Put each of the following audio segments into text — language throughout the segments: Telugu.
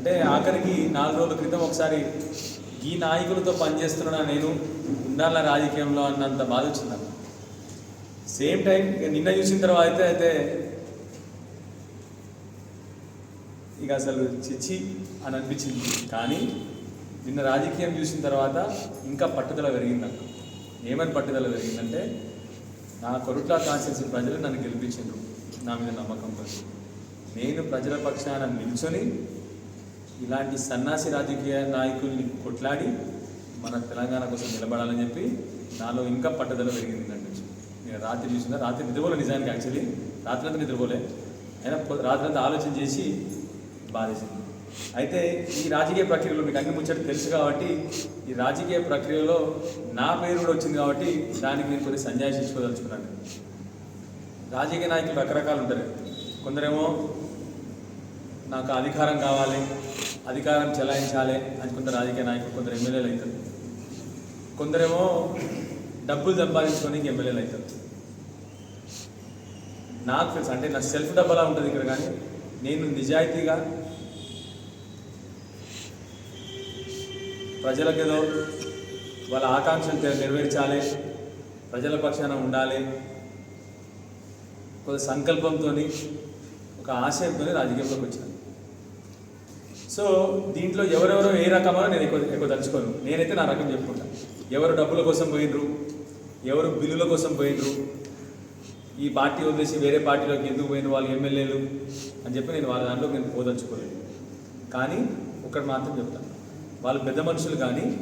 అంటే ఆఖరికి నాలుగు రోజుల క్రితం ఒకసారి ఈ నాయకులతో పనిచేస్తున్నా నేను ఉండాల రాజకీయంలో అన్నంత బాధ వచ్చింది? సేమ్ టైం నిన్న చూసిన తర్వాత అయితే అయితే ఇక అసలు చిచ్చి అని అనిపించింది. కానీ నిన్న రాజకీయం చూసిన తర్వాత ఇంకా పట్టుదల పెరిగింది నాకు. ఏమని పట్టుదల పెరిగిందంటే నా కొరుట్ల కాన్స్టిట్యూన్సీ ప్రజలు నన్ను గెలిపించిండ్రు నా మీద నమ్మకం కలిగి. నేను ప్రజల పక్షాన నిల్చొని ఇలాంటి సన్నాసి రాజకీయ నాయకుల్ని కొట్లాడి మన తెలంగాణ కోసం నిలబడాలని చెప్పి నాలో ఇంకా పట్టుదల పెరిగింది దాని నుంచి నేను రాత్రి చూసిన రాత్రి నిద్రపోలే నిజానికి యాక్చువల్లీ రాత్రి అంతా నిద్రపోలే. అయినా రాత్రి అంతా ఆలోచన చేసి బాధేసింది. అయితే ఈ రాజకీయ ప్రక్రియలో మీకు అన్ని ముచ్చట తెలుసు కాబట్టి ఈ రాజకీయ ప్రక్రియలో నా పేరు కూడా వచ్చింది కాబట్టి దానికి నేను కొన్ని సంజాయిషి ఇచ్చుకోదలుచుకున్నాను. రాజకీయ నాయకులు రకరకాలు ఉంటారు. కొందరేమో నాకు అధికారం కావాలి అధికారం చెలాయించాలి అని కొందరు రాజకీయ నాయకులు. కొందరు ఎమ్మెల్యేలు అవుతారు. కొందరేమో డబ్బులు సంపాదించుకొని ఎమ్మెల్యేలు అవుతారు. నాకు తెలుసు అంటే నా సెల్ఫ్ డబ్బలా ఉంటుంది ఇక్కడ కానీ నేను నిజాయితీగా ప్రజలకు ఏదో వాళ్ళ ఆకాంక్షలు నెరవేర్చాలి ప్రజల పక్షాన ఉండాలి కొంత సంకల్పంతో ఒక ఆశయంతో రాజకీయంలోకి వచ్చాను. సో దీంట్లో ఎవరెవరో ఏ రకమో నేను ఎక్కువ ఎక్కువ తలుచుకోను. నేనైతే నా రకం చెప్పుకుంటా. ఎవరు డబ్బుల కోసం పోయినరు ఎవరు బిల్లుల కోసం పోయినరు ఈ పార్టీ వదిలేసి వేరే పార్టీలోకి ఎందుకు పోయిన వాళ్ళు ఎమ్మెల్యేలు? అని చెప్పి నేను వాళ్ళ దాంట్లో నేను పోదలుచుకోలేదు. కానీ ఒకటి మాత్రం చెప్తాను వాళ్ళు పెద్ద మనుషులు కానీ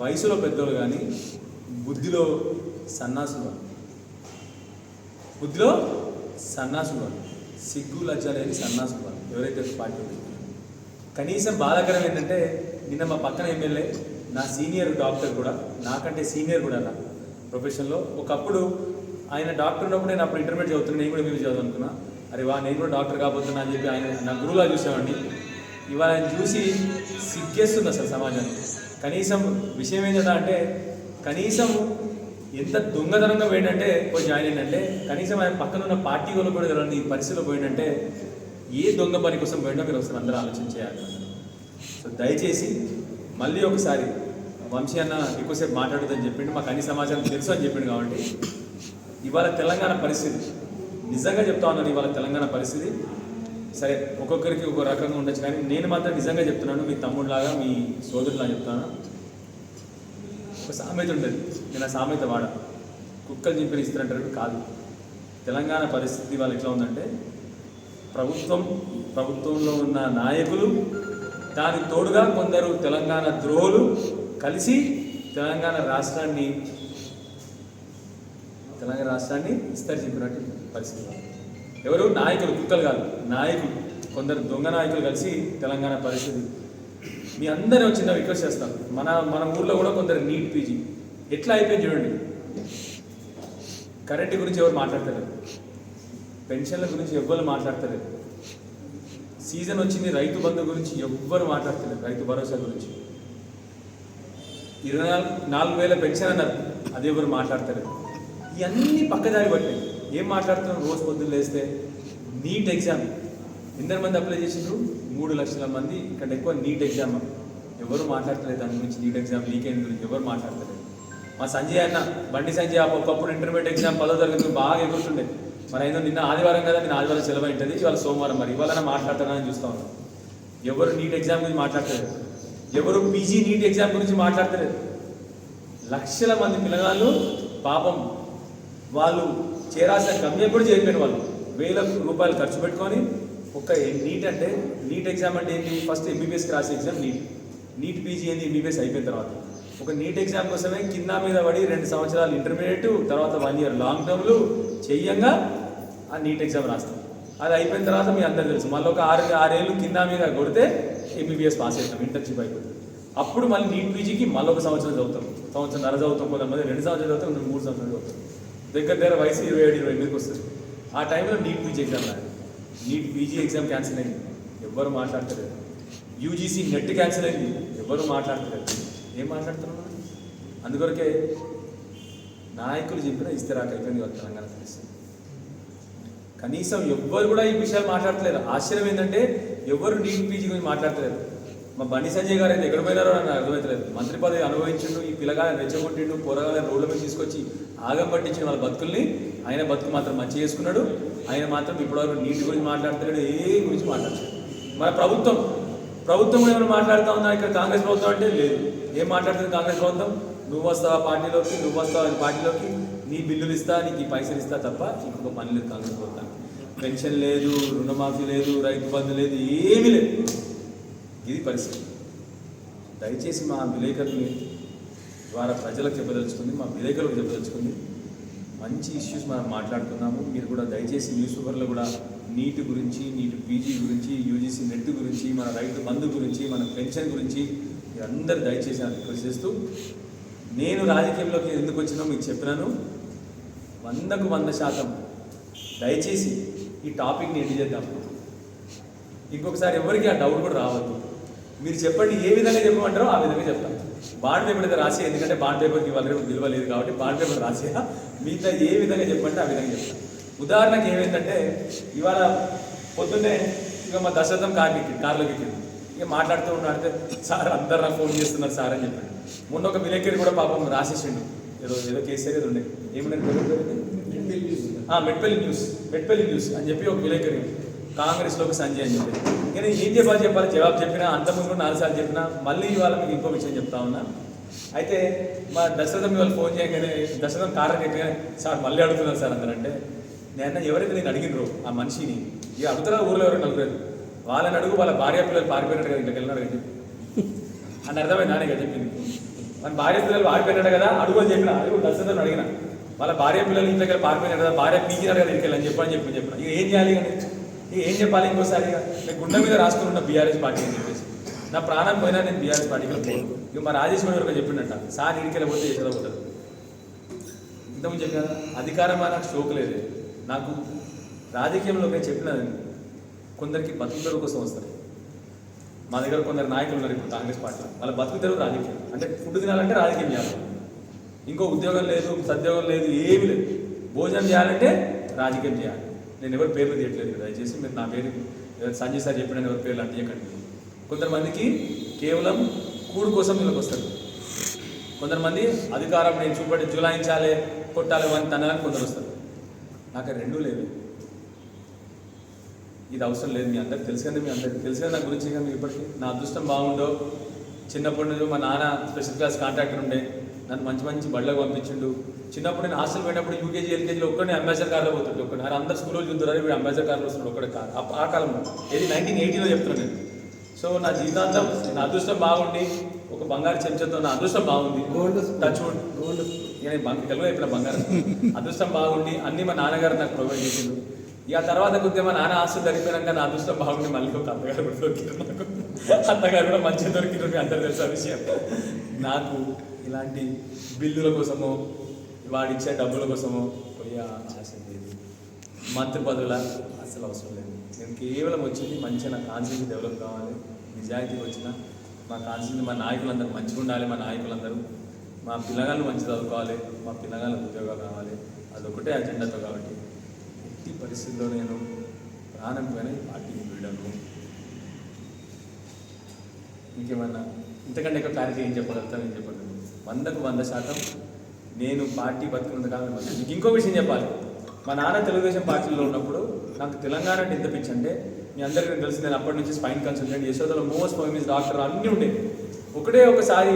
వయసులో పెద్దోళ్ళు కానీ బుద్ధిలో సన్నాసులు వాళ్ళు. బుద్ధిలో సన్నాసులు వాళ్ళు. సిగ్గు లజ్జ లేని సన్నాసులు వాళ్ళు. ఎవరైతే పార్టీ కనీసం బాధాకరం ఏంటంటే నిన్న మా పక్కన ఎమ్మెల్యే నా సీనియర్ డాక్టర్ కూడా నాకంటే సీనియర్ కూడా నా ప్రొఫెషన్లో. ఒకప్పుడు ఆయన డాక్టర్ ఉన్నప్పుడు నేను అప్పుడు ఇంటర్మీడియట్ చదువుతున్నా నేను కూడా మీరు చదువుకున్నా అరే వా నేను కూడా డాక్టర్ కాబోతున్నా అని చెప్పి ఆయన నా గురువులా చూసామండి ఇవాళ ఆయన చూసి సిగ్గేస్తుంది అసలు సమాజానికి. కనీసం విషయం ఏంటంటే అంటే కనీసం ఎంత దొంగతనంగా పోయిందంటే పోయి జాయిన్ అయిందంటే కనీసం ఆయన పక్కన ఉన్న పార్టీ వాళ్ళు కూడా ఈ పరిస్థితిలో పోయిందంటే ఏ దొంగ పని కోసం పోయినా మీరు ఒకసారి అందరూ ఆలోచన చేయాలి. సో దయచేసి మళ్ళీ ఒకసారి వంశీ అన్న ఎక్కువసేపు మాట్లాడదని చెప్పిండు మాకు అన్ని సమాచారం తెలుసు అని చెప్పిండు కాబట్టి ఇవాళ తెలంగాణ పరిస్థితి. నిజంగా చెప్తా ఉన్నాను ఇవాళ తెలంగాణ పరిస్థితి. సరే ఒక్కొక్కరికి ఒక్కో రకంగా ఉండొచ్చు కానీ నేను మాత్రం నిజంగా చెప్తున్నాను మీ తమ్ముడిలాగా మీ సోదరులాగా చెప్తాను. ఒక సామెత ఉంటుంది నేను ఆ సామెత వాడ కుక్కలు చింపిన ఇస్తారంటారు కాదు. తెలంగాణ పరిస్థితి వాళ్ళు ఎట్లా ఉందంటే ప్రభుత్వం ప్రభుత్వంలో ఉన్న నాయకులు దానికి తోడుగా కొందరు తెలంగాణ ద్రోహులు కలిసి తెలంగాణ రాష్ట్రాన్ని తెలంగాణ రాష్ట్రాన్ని విస్తరించినటువంటి పరిస్థితి ఎవరు? నాయకులు కుక్కలు కాదు నాయకులు. కొందరు దొంగ నాయకులు కలిసి తెలంగాణ పరిస్థితి. మీ అందరూ చిన్న రిక్వెస్ట్ చేస్తాం మన మన ఊర్లో కూడా కొందరు నీట్ పీజీ. ఎట్లా అయిపోయింది చూడండి. కరెంట్ గురించి ఎవరు మాట్లాడతారు పెన్షన్ల గురించి ఎవ్వరు మాట్లాడతలేదు. సీజన్ వచ్చింది రైతు బంధు గురించి ఎవ్వరు మాట్లాడతలేదు రైతు భరోసా గురించి. ఇరవై నాలుగు నాలుగు వేల పెన్షన్ అన్నారు అది ఎవరు మాట్లాడతలేదు. ఇవన్నీ పక్కదారి పట్టాయి ఏం మాట్లాడుతున్నాం రోజు పొద్దున్న లేస్తే? NEET exam. ఎందరు మంది అప్లై చేసిండ్రు? మూడు లక్షల మంది ఇక్కడ ఎక్కువ నీట్ ఎగ్జామ్. ఎవరు మాట్లాడతలేదు దాని గురించి నీట్ ఎగ్జామ్ లీక్ అయిన గురించి ఎవరు మాట్లాడతలేదు. మా సంజయ్ అన్న బండి సంజయ్ ఒకప్పుడు ఇంటర్మీడియట్ ఎగ్జామ్ పదో తరగతి బాగా ఎగురుతుండే. మరి ఏదో నిన్న ఆదివారం కదా నేను ఆదివారం సెలవు ఉంటుంది ఇవాళ సోమవారం మరి. ఇవాళ మాట్లాడతానని చూస్తా ఉన్నాను ఎవరు నీట్ ఎగ్జామ్ గురించి మాట్లాడతలేదు. ఎవరు పీజీ నీట్ ఎగ్జామ్ గురించి మాట్లాడతలేదు. లక్షల మంది పిల్లగాళ్ళు పాపం వాళ్ళు చేరాల్సిన గమ్యం కూడా చేరిపోయిన వాళ్ళు. వేల రూపాయలు ఖర్చు పెట్టుకొని ఒక నీట్ అంటే నీట్ ఎగ్జామ్ అంటే ఏంటి? ఫస్ట్ ఎంబీబీఎస్కి రాసే ఎగ్జామ్ నీట్. నీట్ పీజీ ఏంది? ఎంబీబీఎస్ అయిపోయిన తర్వాత. ఒక నీట్ ఎగ్జామ్ కోసమే కింద మీద పడి రెండు సంవత్సరాలు ఇంటర్మీడియట్ తర్వాత వన్ ఇయర్ లాంగ్ టర్మ్లు చెయ్యంగా ఆ నీట్ ఎగ్జామ్ రాస్తాం. అది అయిపోయిన తర్వాత మీ అందరు తెలుసు. మళ్ళీ ఒక ఆరు ఆరేళ్ళు కింద మీద కొడితే ఎంబీబీఎస్ పాస్ అవుతాం ఇంటర్న్షిప్ అయిపోతుంది. అప్పుడు మళ్ళీ నీట్ పీజీకి మళ్ళీ ఒక సంవత్సరం చదువుతాం. సంవత్సరం నర చదువుతాం కొంతమంది రెండు సంవత్సరాలు చదువుతాం మూడు సంవత్సరాలు చదువుతాం. దగ్గర దగ్గర వయసు ఇరవై ఏడు ఇరవై ఎనిమిదికి వస్తుంది. ఆ టైంలో నీట్ పీజీ ఎగ్జామ్ రాదు నీట్ పీజీ ఎగ్జామ్ క్యాన్సిల్ అయింది. ఎవ్వరు మాట్లాడతలేదు. యూజీసీ నెట్ క్యాన్సిల్ అయింది. ఎవ్వరు మాట్లాడతలేదు. ఏం మాట్లాడుతున్నాను అందుకొరకే నాయకులు చెప్పిన ఇస్తరాక్ అయిపోయింది వాళ్ళ తెలంగాణ పరిస్థితి కనీసం ఎవ్వరు కూడా ఈ విషయాలు మాట్లాడట్లేదు ఆశ్చర్యం ఏంటంటే ఎవరు నీట్ పీజీ గురించి మాట్లాడలేదు మా బండి సంజయ్ గారు అయితే ఎక్కడ పోయినారో నాకు అర్థమవుతలేదు మంత్రి పదవి అనుభవించిండు ఈ పిల్లగా రెచ్చగొట్టిండు పోరగాలను రోడ్ల మీద తీసుకొచ్చి ఆగం పట్టించిన వాళ్ళ బతుకుల్ని ఆయన బతుకు మాత్రం మంచి చేసుకున్నాడు. ఆయన మాత్రం ఇప్పటివరకు నీటి గురించి మాట్లాడతాడు ఏ గురించి మాట్లాడలేదు మన ప్రభుత్వం ప్రభుత్వం ఏమైనా మాట్లాడుతా ఉందా? ఇక్కడ కాంగ్రెస్ ప్రభుత్వం అంటే లేదు. ఏం మాట్లాడుతుంది కాంగ్రెస్ ప్రభుత్వం? నువ్వు వస్తావా పార్టీలోకి? నువ్వు వస్తావా పార్టీలోకి? నీ బిల్లులు ఇస్తా నీకు పైసలు ఇస్తా తప్ప ఇంకొక పని లేదు కాంగ్రెస్ ప్రభుత్వం. పెన్షన్ లేదు రుణమాఫీ లేదు రైతు బంధు లేదు ఏమీ లేదు. ఇది పరిస్థితి. దయచేసి మా విలేకరుని ద్వారా ప్రజలకు చెప్పదలుచుకుంది మా విలేకరులకు చెప్పదలుచుకుంది. మంచి ఇష్యూస్ మనం మాట్లాడుకున్నాము మీరు కూడా దయచేసి న్యూస్ పేపర్లో కూడా నీటి గురించి నీటి పీజీ గురించి యూజీసీ నెట్ గురించి మన రైతు బంధు గురించి మన పెన్షన్ గురించి అందరు దయచేసి నాకు రిక్వెస్ట్ చేస్తూ నేను రాజకీయంలోకి ఎందుకు వచ్చినా మీకు చెప్పినాను. వందకు వంద శాతం దయచేసి ఈ టాపిక్ని ఎండ్ చేద్దాం. ఇంకొకసారి ఎవరికి ఆ డౌట్ కూడా రావద్దు. మీరు చెప్పండి ఏ విధంగా చెప్పమంటారో ఆ విధంగా చెప్తాను బాండ్ పేపర్ అయితే రాసి ఎందుకంటే బాండ్ పేపర్కి ఇవాళ విలువ లేదు కాబట్టి బాండ్ పేపర్ రాసి మిగతా ఏ విధంగా చెప్పంటే ఆ విధంగా చెప్తాను ఉదాహరణకి ఏమైందంటే ఇవాళ పొద్దున్నే ఇక మా దశరథం కార్కి కార్లోకి ఎక్కింది. ఇక మాట్లాడుతూ ఉన్నాడితే సార్ అందరు నాకు ఫోన్ చేస్తున్నారు సార్ అని చెప్పాడు. మొన్న ఒక విలేకరి కూడా పాపం రాసేసిండు. ఏదో ఏదో కేసీఆర్ ఏదో ఉండే. ఏమన్నా మెట్పల్లి న్యూస్. మెట్పల్లి న్యూస్ అని చెప్పి ఒక విలేకరి కాంగ్రెస్లోకి సంజయ్ అని చెప్పి కానీ ఏం చెప్పాలి చెప్పాలి జవాబు చెప్పినా అంతకుముందు కూడా నాలుగు సార్లు చెప్పినా మళ్ళీ ఇవాళ మీకు ఇంకో విషయం చెప్తా ఉన్నా. అయితే మా దశరథం ఇవాళ ఫోన్ చేయగానే దశరథం కారణం ఎక్కగానే సార్ మళ్ళీ అడుగుతున్నారు సార్ అందరంటే నేను ఎవరైతే నేను అడిగినరు ఆ మనిషిని ఇక అడుగుతారా ఊర్లో ఎవరు నలుగురు వాళ్ళని అడుగు వాళ్ళ భార్య పిల్లలు పారిపోయినట్టు కదా ఇంట్లోకి వెళ్ళినారు అని చెప్పి. అని అర్థమైంది? నాన్న కదా చెప్పింది. మన భార్య పిల్లలు పారిపోయినాడు కదా అడుగు అని చెప్పిన. అడుగు దర్శనం అడిగిన. వాళ్ళ భార్య పిల్లలు ఇంట్లోకి వెళ్ళి పారిపోయినారు కదా భార్య పీకినారు కదా ఇంటికి అని చెప్పని చెప్పి చెప్పిన ఇక ఏం చేయాలి కానీ ఇక ఏం చెప్పాలి ఇంకోసారి ఇక? గుండె మీద రాసుకుని ఉన్న బీఆర్ఎస్ పార్టీ అని చెప్పేసి. నా ప్రాణం పోయినా నేను బీఆర్ఎస్ పార్టీకి పోను. ఇక మా రాజేశ్వరి వరకు చెప్పిండట సార్ ఇంటికి వెళ్ళిపోతే చేసేదా పోతుంది ఇంతకుముందు చెప్పిన అధికారమా నాకు షోక్ లేదు. నాకు రాజకీయంలో నేను కొందరికి బతుకు తెరువు కోసం వస్తారు మా దగ్గర కొందరు నాయకులు ఉన్నారు ఇప్పుడు కాంగ్రెస్ పార్టీలో. వాళ్ళ బతుకు రాజకీయం. అంటే ఫుడ్ తినాలంటే రాజకీయం చేయాలి. ఇంకో ఉద్యోగం లేదు సద్యోగం లేదు ఏమీ లేదు. భోజనం చేయాలంటే రాజకీయం చేయాలి. నేను ఎవరి పేర్లు తీయట్లేదు కదా దయచేసి మీరు నా పేరు సంజయ్ సార్ చెప్పిన ఎవరి పేర్లు అంటియకండి కొంతమందికి కేవలం కూడు కోసం వీళ్ళకి వస్తారు. కొంతమంది అధికారం నేను చూపడి జులాయించాలి కొట్టాలి అని తనాలని కొందరు వస్తారు. నాకు రెండూ లేవు. ఇది అవసరం లేదు మీ అందరికి తెలుసు కదా మీ అందరికి తెలుసు కదా నా గురించి కానీ ఇప్పటికీ. నా అదృష్టం బాగుండో చిన్నప్పటి నుంచి మా నాన్న స్పెషల్ క్లాస్ కాంట్రాక్టర్ ఉండే నన్ను మంచి మంచి బళ్ళకు పంపించిండు. చిన్నప్పుడు నేను హాస్టల్ పోయినప్పుడు యూకేజీ ఎల్కేజీలో ఒక్కడే అంబాసిడర్ కార్లో పోతుండే ఒక్కడే అందరు స్కూల్లో చూద్దరు వీడు అంబాసిడర్ కార్లో వస్తున్నాడు ఒక్కడే కార్ ఆ- కాలంలో. ఇది నైన్టీన్ ఎయిటీలో చెప్తున్నాను నేను. సో నా జీవితాంతం నా అదృష్టం బాగుండి ఒక బంగారు చెంచాతో నా అదృష్టం బాగుంది. గోల్డ్ టచ్ వుడ్ గోల్డ్ నేను బంగ తెలుగు చెప్పిన బంగారం అదృష్టం బాగుండి అన్ని మా నాన్నగారు నాకు ప్రొవైడ్ చేసిండు ఇక తర్వాత కొద్దిగా నాన్న ఆస్తులు దొరికిపోయాక నా అదృష్టం బాగుండి మళ్ళీ ఒక అత్తగారు కూడా దొరికిరు నాకు. అత్తగారు కూడా మంచిగా దొరికిరు మీ అందరు తెలుసు ఆ విషయం? నాకు ఇలాంటి బిల్లుల కోసమో వాడిచ్చే డబ్బుల కోసమో పోయే ఆశ లేదు. మంత్రి పదవుల అసలు అవసరం లేదు. నేను కేవలం వచ్చింది మంచిగా నా కాన్సెన్స్ డెవలప్ కావాలి. నిజాయితీకి వచ్చిన మా కాన్సెన్స్ మా నాయకులందరూ మంచిగా ఉండాలి మా నాయకులందరూ. మా పిల్లగాళ్ళు మంచి చదువుకోవాలి మా పిల్లగాళ్ళకి ఉద్యోగాలు కావాలి అదొకటే అజెండాతో కాబట్టి. పరిస్థితిలో నేను ప్రాణం పైన ఈ పార్టీని వీడను. ఇంకేమన్నా? ఇంతకంటే ఎక్కువ క్లారిటీ ఏం చెప్పగలుగుతాను ఏం చెప్పగలను వందకు వంద శాతం నేను పార్టీ బతుకున్నంత కాలం మీకు ఇంకో విషయం చెప్పాలి. మా నాన్న తెలుగుదేశం పార్టీలో ఉన్నప్పుడు నాకు తెలంగాణ అంటే ఎంత పిచ్చి అంటే మీ అందరికీ తెలిసి నేను అప్పటి నుంచి స్పైన్ కన్సల్టెంట్ యశోదలో మోస్ట్ ఫేమస్ డాక్టర్ అన్నీ ఉండేవి ఒకటే ఒకసారి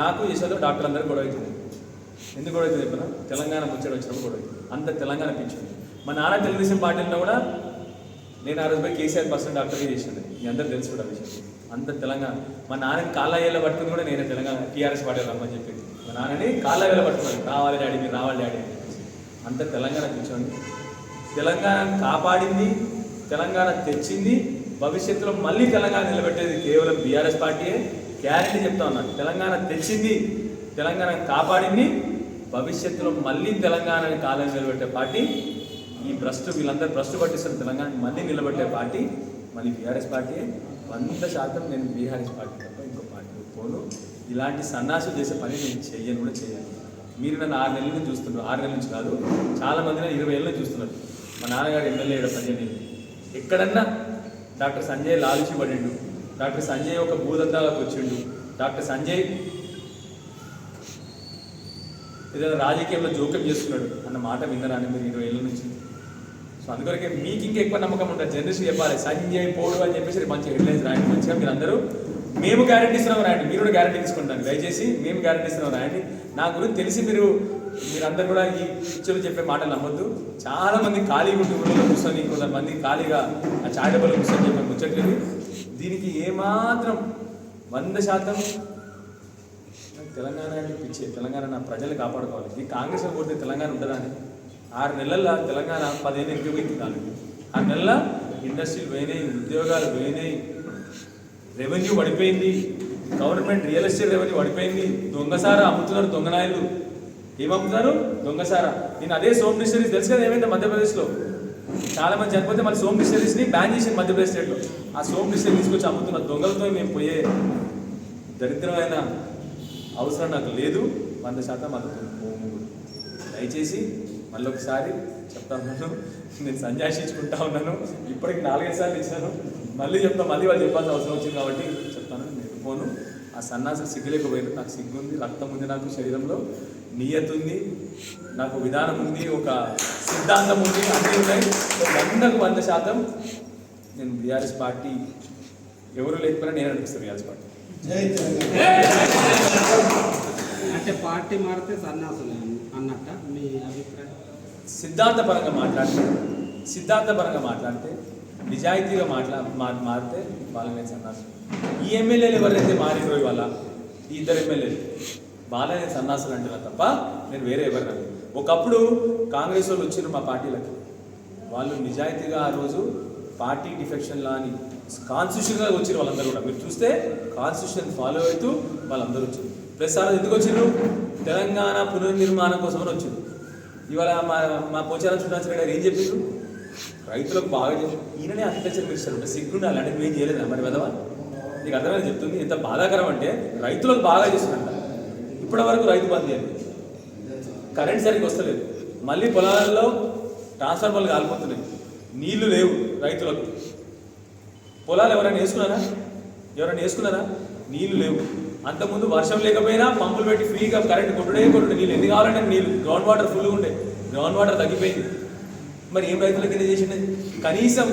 నాకు యశోద డాక్టర్ అందరూ గొడవ అవుతుంది. ఎందుకు గొడవ అవుతుంది చెప్పిన? తెలంగాణ ముచ్చట వచ్చినప్పుడు గొడవ అంత తెలంగాణ పిచ్చింది మా నాన్న తెలుగుదేశం పార్టీలో కూడా నేను ఆ రోజు పోయి కేసీఆర్ పర్సెంట్ డాక్టర్గా చేసింది. మీ అందరూ తెలుసు కూడా విషయం. అంత తెలంగాణ. మా నాన్నని కాళ్ళ పట్టుకుని కూడా నేనే తెలంగాణ టీఆర్ఎస్ పార్టీ రమ్మని చెప్పింది. మా నాన్నని కాళ్ళ పట్టుకున్నాను. రావాలి డాడీ మీరు రావాలి డాడీ అని చెప్పేసి. అంత తెలంగాణ కూర్చోండి తెలంగాణ కాపాడింది తెలంగాణ తెచ్చింది. భవిష్యత్తులో మళ్ళీ తెలంగాణ నిలబెట్టేది కేవలం బీఆర్ఎస్ పార్టీయే. గ్యారెంటీ చెప్తా ఉన్నాను తెలంగాణ తెచ్చింది తెలంగాణ కాపాడింది. భవిష్యత్తులో మళ్ళీ తెలంగాణని కాలం నిలబెట్టే పార్టీ ఈ భ్రష్టు వీళ్ళందరూ భ్రష్టు పట్టిస్తున్న తెలంగాణ మళ్ళీ నిలబెట్టే పార్టీ మళ్ళీ బీఆర్ఎస్ పార్టీ. వంద శాతం నేను బీఆర్ఎస్ పార్టీ తప్ప ఇంకో పార్టీ పోను ఇలాంటి సన్నాసు చేసే పని నేను చెయ్యను కూడా చేయను మీరు నన్ను ఆరు నెలల నుంచి చూస్తున్నారు. ఆరు నెలల నుంచి కాదు చాలామంది నన్ను ఇరవై ఏళ్ళ నుంచి చూస్తున్నారు. మా నాన్నగారు ఎమ్మెల్యే ఇక్కడ పనిచేయలేదు ఎక్కడన్నా డాక్టర్ సంజయ్ లాలుచి పడిండు. డాక్టర్ సంజయ్ ఒక భూదంతాలకు వచ్చిండు. డాక్టర్ సంజయ్ ఏదైనా రాజకీయంలో జోక్యం చేస్తున్నాడు అన్న మాట విన్నరాని మీరు ఇరవై ఏళ్ళ నుంచి? అందుకొరకే మీకు ఇంకా ఎక్కువ నమ్మకం ఉంటుంది. జనరేషన్ చెప్పాలి సంజయ్ పోడు అని చెప్పేసి మంచి హెడ్లైన్స్ రాయండి. మంచిగా మీరు అందరూ మేము గ్యారంటీ ఇస్తున్నాం రాయండి. మీరు కూడా గ్యారంటీ తీసుకుంటాను. దయచేసి మేము గ్యారంటీ ఇస్తున్నాం రాయండి. నా గురించి తెలిసి మీరు మీరందరూ కూడా ఈ పిక్చర్లు చెప్పే మాటలు నమ్మొద్దు. చాలా మంది ఖాళీగా ఉండి ఊళ్ళో కూర్చొని కొంతమంది ఖాళీగా ఆ చారిటబుల్ కూర్చొని చెప్పే ముచ్చట్లేదు. దీనికి ఏమాత్రం వంద శాతం నాకు తెలంగాణ అంటే పిచ్చే తెలంగాణ నా ప్రజలు కాపాడుకోవాలి. ఈ కాంగ్రెస్ పోతే తెలంగాణ ఉండదా అని? ఆరు నెలల్లో తెలంగాణ పదిహేను ఎక్కువ పోయింది ఆరు నెలల ఇండస్ట్రీలు పోయినాయి ఉద్యోగాలు పోయినాయి రెవెన్యూ పడిపోయింది గవర్నమెంట్ రియల్ ఎస్టేట్ రెవెన్యూ పడిపోయింది. దొంగసారా అమ్ముతున్నారు దొంగనాయలు ఏం అమ్ముతున్నారు దొంగసారా. నేను అదే సోమ్ డిస్టరీస్ తెలుసు కదా ఏమైంది మధ్యప్రదేశ్లో. చాలా మంది చనిపోతే మన సోమ్ డిస్టరీస్ని బ్యాన్ చేసింది మధ్యప్రదేశ్ స్టేట్లో ఆ సోమ్ డిస్టరీ తీసుకొచ్చి అమ్ముతున్న దొంగలతో మేము పోయే దరిద్రమైన అవసరం నాకు లేదు. వంద శాతం మద్దతు దయచేసి మళ్ళీ ఒకసారి చెప్తా ఉన్నాను నేను సంజాషించుకుంటా ఉన్నాను. ఇప్పటికి నాలుగైదు సార్లు ఇచ్చాను. మళ్ళీ చెప్తా మళ్ళీ వాళ్ళు చెప్పాల్సిన అవసరం వచ్చింది కాబట్టి చెప్తాను. నేను పోను. ఆ సన్నాసి సిగ్గులేకపోయింది నాకు సిగ్గు ఉంది రక్తం ఉంది నాకు శరీరంలో. నియత్ ఉంది నాకు విధానం ఉంది ఒక సిద్ధాంతం ఉంది అన్నీ ఉన్నాయి. వందకు వంద శాతం నేను బీఆర్ఎస్ పార్టీ ఎవరు లేకపోయినా నేను అనిపిస్తాను బీఆర్ఎస్ పార్టీ. అంటే పార్టీ మారితే సన్యాసులే అన్నట్ట మీ అభిప్రాయం? సిద్ధాంతపరంగా మాట్లాడితే సిద్ధాంతపరంగా మాట్లాడితే నిజాయితీగా మాట్లా మా- మారితే వాళ్ళనే సన్నాసులు ఈ ఎమ్మెల్యేలు ఎవరైతే మారినో ఇవాళ ఈ ఇద్దరు ఎమ్మెల్యేలు బాలనే సన్నాసులు అంటున్నా తప్ప నేను వేరే ఎవరు ఒకప్పుడు కాంగ్రెస్ వాళ్ళు వచ్చారు మా పార్టీలకి. వాళ్ళు నిజాయితీగా ఆ రోజు పార్టీ డిఫెక్షన్ లా అని కాన్స్టిట్యూషన్గా వచ్చిన వాళ్ళందరూ కూడా. మీరు చూస్తే కాన్స్టిట్యూషన్ ఫాలో అవుతూ వాళ్ళందరూ వచ్చారు ప్లస్ ఆ ఎందుకు వచ్చిండ్రు తెలంగాణ పునర్నిర్మాణం కోసం వచ్చారు ఇవాళ మా మా పోచారం చూడాల్సిన గారు ఏం చెప్పారు రైతులకు బాగా చేసి ఈయననే అగ్రికల్చర్ మినిస్టర్ ఉంటే సిగ్గుండాలి అంటే నువ్వేం చేయలేదా మరి వెదవా నీకు అర్థమైనా చెప్తుంది ఎంత బాధాకరం అంటే రైతులకు బాగా చేస్తున్నట్ట ఇప్పటి వరకు రైతు బంద్ చేయాలి. కరెంట్ సరిగ్గా వస్తలేదు. మళ్ళీ పొలాలలో ట్రాన్స్ఫార్మర్లు కాలిపోతున్నాయి. నీళ్ళు లేవు రైతులకు. పొలాలు ఎవరైనా వేసుకున్నారా? ఎవరైనా వేసుకున్నారా? నీళ్ళు లేవు. అంతకుముందు వర్షం లేకపోయినా పంపులు పెట్టి ఫ్రీగా కరెంట్ కొట్టుడే కొట్టుడు నీళ్ళు. ఎన్ని కావాలంటే నీళ్ళు. గ్రౌండ్ వాటర్ ఫుల్గా ఉండే. గ్రౌండ్ వాటర్ తగ్గిపోయింది. మరి ఏం రైతులకి కింద చేసింది కనీసం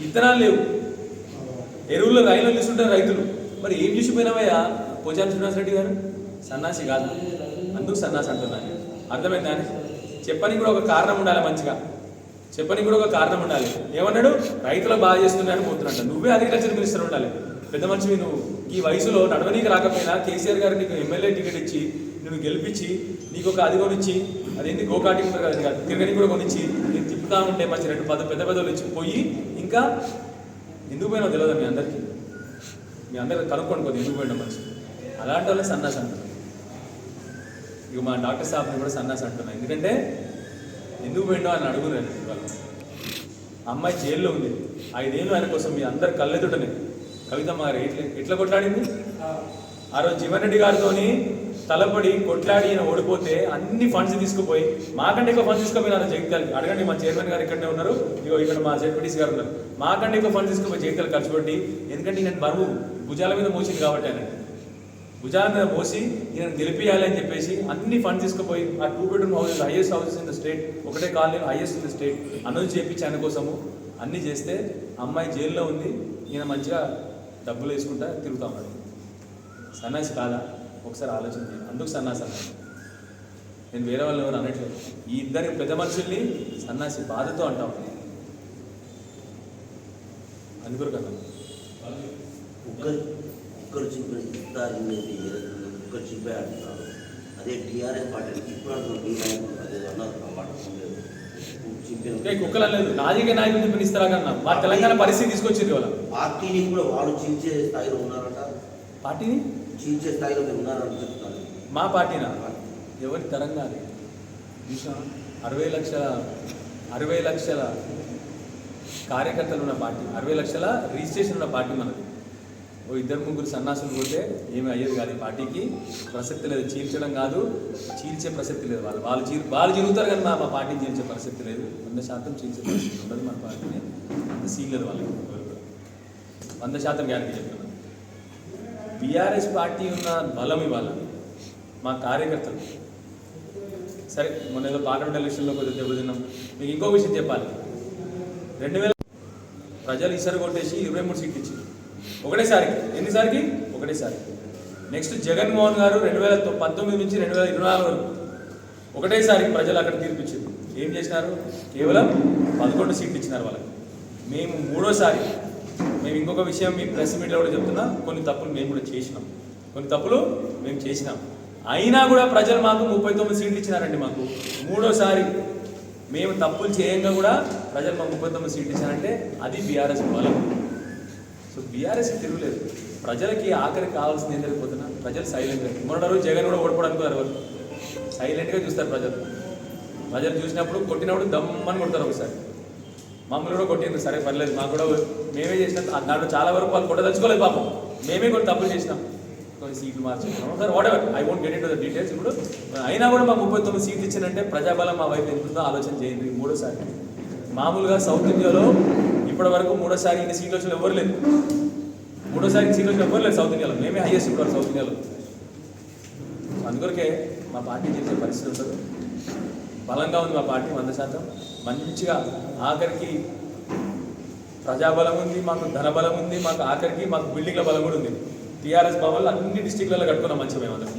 విత్తనాలు లేవు. ఎరువుల్లో రైలు చూస్తుంటారు రైతులు. మరి ఏం చూసిపోయినావయ్యా? పోచారం శ్రీనివాస్ రెడ్డి గారు? సన్నాసి కాదు. అందుకు సన్నాసి అంటున్నాను అర్థమైందా? చెప్పని కూడా ఒక కారణం ఉండాలి మంచిగా. చెప్పని కూడా ఒక కారణం ఉండాలి. ఏమన్నాడు? రైతులు బాగా చేస్తున్నాయని పోతున్నట్టు నువ్వే అగ్రికల్చర్ మినిస్టర్ ఉండాలి. పెద్ద మనిషివి నువ్వు ఈ వయసులో నడవనీకి రాకపోయినా కేసీఆర్ గారు నీకు ఎమ్మెల్యే టికెట్ ఇచ్చి నువ్వు గెలిపించి నీకు ఒక అది కొనిచ్చి అదేంటి గోకాటింగ్ అది కాదు తిరగని కూడా కొనిచ్చి నేను తిప్పుతా ఉంటే మంచి రెండు పెద్ద పెద్ద పెద్దలు ఇచ్చి పోయి ఇంకా ఎందుకు పోయినా తెలియదు మీ అందరికీ? మీ అందరికి కనుక్కోండి కొద్ది ఎందుకు పోయినా మంచి? అలాంటి వాళ్ళే సన్నాసి అంటున్నారు ఇక మా డాక్టర్ సాబ్ని కూడా సన్నాసి అంటున్నాను ఎందుకంటే ఎందుకు పోయిండో అని అడుగురు వాళ్ళు అమ్మాయి జైల్లో ఉంది. ఐదేళ్ళు ఆయన కోసం మీ అందరు కళ్ళెదుటనే. కవిత మారి ఎట్లా ఎట్లా కొట్లాడింది? ఆ రోజు జీవన్ రెడ్డి గారితోని తలపడి కొట్లాడి ఈయన ఓడిపోతే అన్ని ఫండ్స్ తీసుకుపోయి మాకంటే ఎక్కువ ఫండ్స్ తీసుకుపోయినారు జగిత్యాలకి అడగండి మా చైర్మన్ గారు ఇక్కడనే ఉన్నారు. ఇగో ఇక్కడ మా జెడ్పీటీసీ గారు ఉన్నారు. మాకంటే ఎక్కువ ఫండ్స్ తీసుకుపోయి జగిత్యాలు ఖర్చు పెట్టి ఎందుకంటే నేను బరువు భుజాల మీద మోసింది కాబట్టి ఆయన. భుజాల మీద మోసి ఈయన గెలిపియాలి అని చెప్పేసి అన్ని ఫండ్స్ తీసుకుపోయి ఆ two bedroom houses highest houses in the state ఒకటే colony highest in the state అన్నది చేపించి ఆయన కోసము. అన్ని చేస్తే అమ్మాయి జైల్లో ఉంది. ఈయన మంచిగా డబ్బులు వేసుకుంటా తిరుగుతా ఉన్నాడు. సన్నాసి కాదా? ఒకసారి ఆలోచన చేయండి అందుకు సన్నాసి అన్నాను నేను వేరే వాళ్ళు ఎవరు అనట్లేదు. ఈ ఇద్దరి పెద్ద మనుషుల్ని సన్నాసి బాధతో అంటాం అందుకొరకు కదా చింపిన ఇస్తారు కుక్కర్ చింపే అంటున్నారు. అదే టీఆర్ఎస్ పార్టీ ఇప్పుడు అదే లేదు. కుక్కలు అనలేదు. రాజకీయ నాయకులు చెప్పిన ఇస్తారా కన్నా మా తెలంగాణ పరిస్థితి తీసుకొచ్చింది వాళ్ళ పార్టీని కూడా వాళ్ళు చీల్చే స్థాయిలో ఉన్నారట. పార్టీని? చీల్చే స్థాయిలో మీరు ఉన్నారని చెప్తున్నారు. మా పార్టీనా? ఎవరి తరం కాదు చూసా అరవై లక్షల అరవై లక్షల కార్యకర్తలు ఉన్న పార్టీ. అరవై లక్షల రిజిస్ట్రేషన్ ఉన్న పార్టీ మనది. ఓ ఇద్దరు ముగ్గురు సన్నాసులు పోతే ఏమి అయ్యేది కాదు ఈ పార్టీకి. ప్రసక్తి లేదు. చీల్చడం కాదు చీల్చే ప్రసక్తి లేదు. వాళ్ళు వాళ్ళు చీ వాళ్ళు చిరుగుతారు కానీ మా పార్టీని చీల్చే ప్రసక్తి లేదు. వంద శాతం చీల్చే ప్రసక్తి ఉండదు మన పార్టీని. అంత సీల్ లేదు వాళ్ళకి. వంద శాతం గ్యారంటీ చెప్తున్నాను. బీఆర్ఎస్ పార్టీ ఉన్న బలం ఇవాళ మా కార్యకర్తలు. సరే మొన్న ఏదో పార్లమెంట్ ఎలక్షన్లో కొద్దిగా దెబ్బతిన్నాం మీకు ఇంకో విషయం చెప్పాలి. రెండు వేల ప్రజలు ఇసరు కొట్టేసి ఇరవై మూడు సీట్లు ఇచ్చారు ఒకటేసారికి ఎన్నిసారికి ఒకటేసారి నెక్స్ట్ జగన్మోహన్ గారు రెండు వేల పంతొమ్మిది నుంచి రెండు వేల ఇరవై నాలుగు వరకు ఒకటేసారి ప్రజలు అక్కడ తీర్పిచ్చింది ఏం చేసినారు? కేవలం పదకొండు సీట్లు ఇచ్చినారు వాళ్ళకి. మేము మూడోసారి మేము ఇంకొక విషయం మీ ప్రెస్ మీట్లో కూడా చెప్తున్నా కొన్ని తప్పులు మేము కూడా చేసినాం. కొన్ని తప్పులు మేము చేసినాం. అయినా కూడా ప్రజలు మాకు ముప్పై తొమ్మిది సీట్లు ఇచ్చినారండి మాకు. మూడోసారి మేము తప్పులు చేయంగా కూడా ప్రజలు మాకు ముప్పై తొమ్మిది సీట్లు ఇచ్చారంటే అది బీఆర్ఎస్ బలం సో బీఆర్ఎస్ తిరుగులేదు. ప్రజలకి ఆఖరికి కావాల్సింది ఏం జరిగిపోతున్నా? ప్రజలు సైలెంట్గా మొన్న రోజు జగన్ కూడా ఓడిపోవడానికి ఎవరు సైలెంట్గా చూస్తారు ప్రజలు. ప్రజలు చూసినప్పుడు కొట్టినప్పుడు దమ్మని కొడతారు ఒకసారి. మమ్మల్ని కూడా కొట్టిండ్రు. సరే పర్లేదు. మాకు కూడా మేమే చేసినాం. దాంట్లో చాలా వరకు వాళ్ళు కొట్టదలుచుకోలేదు పాపం. మేమే కొన్ని తప్పులు చేసినాం. కొన్ని సీట్లు మార్చుకున్నాం. Sir whatever I won't get in the details ఇప్పుడు. అయినా కూడా మాకు ముప్పై తొమ్మిది సీట్లు ఇచ్చారంటే ప్రజాబలం మా వైపు ఎంత ఆలోచన చేయండి. మూడోసారి. మామూలుగా సౌత్ ఇండియాలో ఇప్పటి వరకు మూడోసారి ఇన్ని సీట్లు వచ్చిన ఎవరు లేదు మూడోసారి సీట్లు వచ్చిన ఎవరు లేదు సౌత్ ఇండియాలో మేమే హైయెస్ట్ ఇప్పుడు సౌత్ ఇండియాలో అందుకొరకే మా పార్టీ చేసే పరిస్థితి ఉంటుంది. బలంగా ఉంది మా పార్టీ వంద శాతం. మంచిగా ఆఖరికి ప్రజాబలం ఉంది మాకు ధనబలం ఉంది మాకు ఆఖరికి మాకు బిల్డింగ్ల బలం కూడా ఉంది. టీఆర్ఎస్ భవన్లో అన్ని డిస్టిక్లలో కట్టుకున్నాం మంచిగా మేము అందరం.